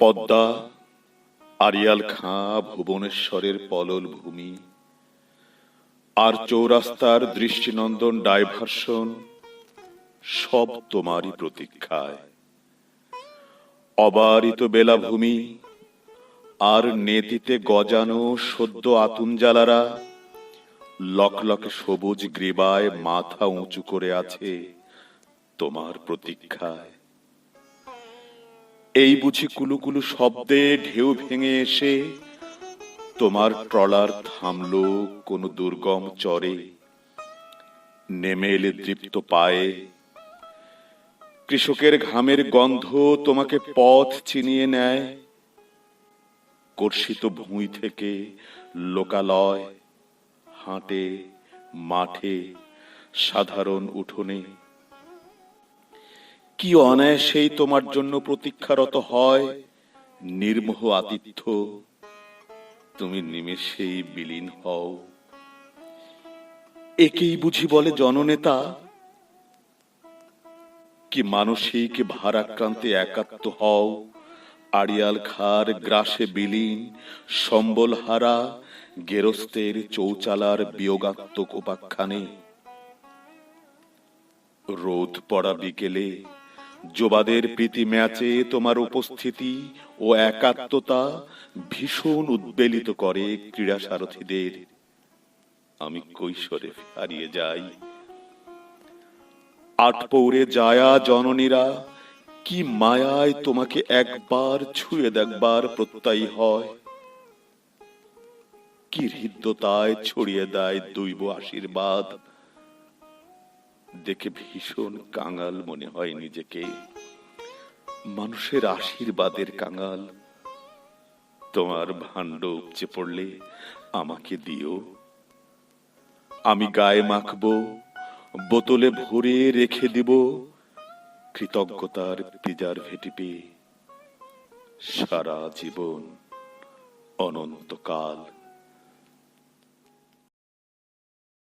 Padma Arial Khan, ভুবনেশ্বরের পলল ভূমি। আর চৌরাস্তার দৃষ্টিনন্দন ডাইভার্সন সব তোমারই প্রতীক্ষায়। অবারিত বেলাভূমি, আর নেতিতে গজানো সদ্য আতুন জ্বালারা, লকলকে সবুজ গ্রীবায় মাথা উঁচু করে আছে তোমার প্রতীক্ষায়। এই বুঝি কুলুকুলু শব্দে ঢেউ ভেঙে এসে তোমার ট্রলার থামলো কোনো দুর্গম চরে। নেমে এলে দৃপ্ত পায়ে। কৃষকের ঘামের গন্ধ তোমাকে পথ চিনিয়ে নেয়। কর্ষিত ভুঁই থেকে লোকালয়, হাঁটে, মাঠে, সাধারণ উঠোনে কি অনায়াসেই তোমার জন্য প্রতীক্ষারত হয়? নির্মোহ আতিথ্য, তুমি নিমেষেই বিলীন হও। একেই বুঝি বলে জননেতা, কি মানসিক ভারাক্রান্তে একাত্ম হও। আড়িয়াল খার গ্রাসে বিলীন, সম্বল হারা গেরস্তের চৌচালার বিয়োগাত্মক উপাখ্যানে। রোদ পড়া বিকেলে যোবাদের প্রীতি ম্যাচে তোমার উপস্থিতি ও একাত্মতা ভীষণ উদ্বেলিত করে ক্রীড়া সারথীদের। আমি কৈশোরে হারিয়ে যাই। আট পৌরে যায়া জননীরা, কি মায়ায় তোমাকে একবার ছুঁয়ে দেখবার প্রত্যয়ী হয়। কি হৃদ্যতায় ছড়িয়ে দেয় দৈব আশীর্বাদ। দেখে ভীষণ কাঙাল মনে হয় নিজেকে। মানুষের আশীর্বাদের কাঙাল। তোমার ভাণ্ড উপচে পড়লে আমাকে দিও। আমি গায়ে মাখবো, বোতলে ভরে রেখে দিব, কৃতজ্ঞতার পিজার ভেটি পেয়ে। সারা জীবন অনন্তকাল